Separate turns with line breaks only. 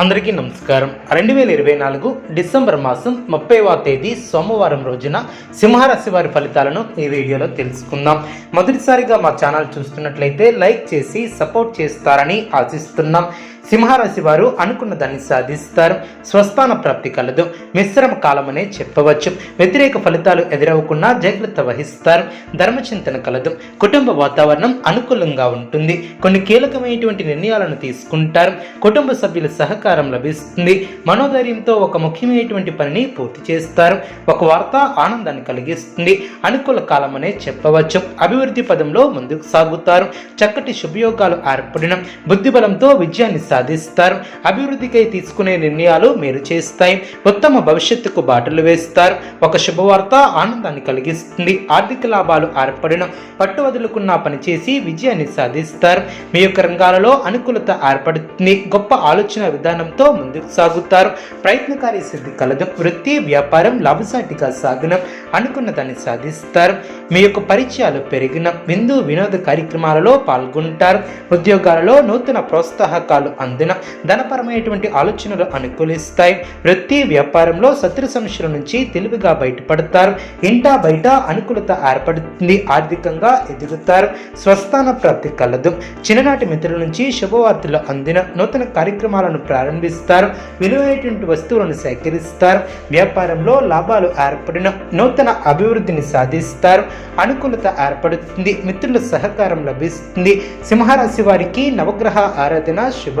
అందరికీ నమస్కారం. రెండు వేల ఇరవై నాలుగు డిసెంబర్ మాసం ముప్పైవ తేదీ సోమవారం రోజున సింహరాశి వారి ఫలితాలను ఈ వీడియోలో తెలుసుకుందాం. మొదటిసారిగా మా ఛానల్ చూస్తున్నట్లయితే లైక్ చేసి సపోర్ట్ చేస్తారని ఆశిస్తున్నాం. సింహరాశి వారు అనుకున్న దాన్ని సాధిస్తారు. స్వస్థాన ప్రాప్తి కలదు. మిశ్రమ కాలమనే చెప్పవచ్చు. వ్యతిరేక ఫలితాలు ఎదురవకుండా జాగ్రత్త వహిస్తారు. ధర్మచింతన కలదు. కుటుంబ వాతావరణం అనుకూలంగా ఉంటుంది. కొన్ని కీలకమైనటువంటి నిర్ణయాలను తీసుకుంటారు. కుటుంబ సభ్యుల సహకారం లభిస్తుంది. మనోధైర్యంతో ఒక ముఖ్యమైనటువంటి పనిని పూర్తి చేస్తారు. ఒక వార్త ఆనందాన్ని కలిగిస్తుంది. అనుకూల కాలమనే చెప్పవచ్చు. అభివృద్ధి పదంలో ముందుకు సాగుతారు. చక్కటి శుభయోగాలు ఏర్పడిన బుద్ధిబలంతో విజయాన్ని సాధిస్తారు. అభివృద్ధికై తీసుకునే నిర్ణయాలు మీరు చేస్తాయి. ఉత్తమ భవిష్యత్తుకు బాటలు వేస్తారు. ఒక శుభవార్త ఆనందాన్ని కలిగిస్తుంది. ఆర్థిక లాభాలు ఏర్పడిన. పట్టు వదులుకున్న పనిచేసి విజయాన్ని సాధిస్తారు. మీ యొక్క రంగాలలో అనుకూలత ఏర్పడుతుంది. గొప్ప ఆలోచన విధానంతో ముందుకు సాగుతారు. ప్రయత్నకారి సిద్ధి కలదు. వృత్తి వ్యాపారం లాభసాటిగా సాగున. అనుకున్న దాన్ని సాధిస్తారు. మీ యొక్క పరిచయాలు పెరిగిన. విందు వినోద కార్యక్రమాలలో పాల్గొంటారు. ఉద్యోగాలలో నూతన ప్రోత్సాహకాలు అందున ధనపరమైనటువంటి ఆలోచనలు అనుకూలిస్తాయి. వృత్తి వ్యాపారంలో శత్రు సమస్యల నుంచి తెలివిగా బయటపడతారు. ఇంటా బయట అనుకూలత ఏర్పడుతుంది. ఆర్థికంగా ఎదుగుతారు. స్వస్థాన ప్రాప్తి కలదు. చిన్ననాటి మిత్రుల నుంచి శుభవార్తలు అందిన నూతన కార్యక్రమాలను ప్రారంభిస్తారు. విలువైనటువంటి వస్తువులను సేకరిస్తారు. వ్యాపారంలో లాభాలు ఏర్పడిన నూతన అభివృద్ధిని సాధిస్తారు. అనుకూలత ఏర్పడుతుంది. మిత్రుల సహకారం లభిస్తుంది. సింహరాశి వారికి నవగ్రహ ఆరాధన శుభ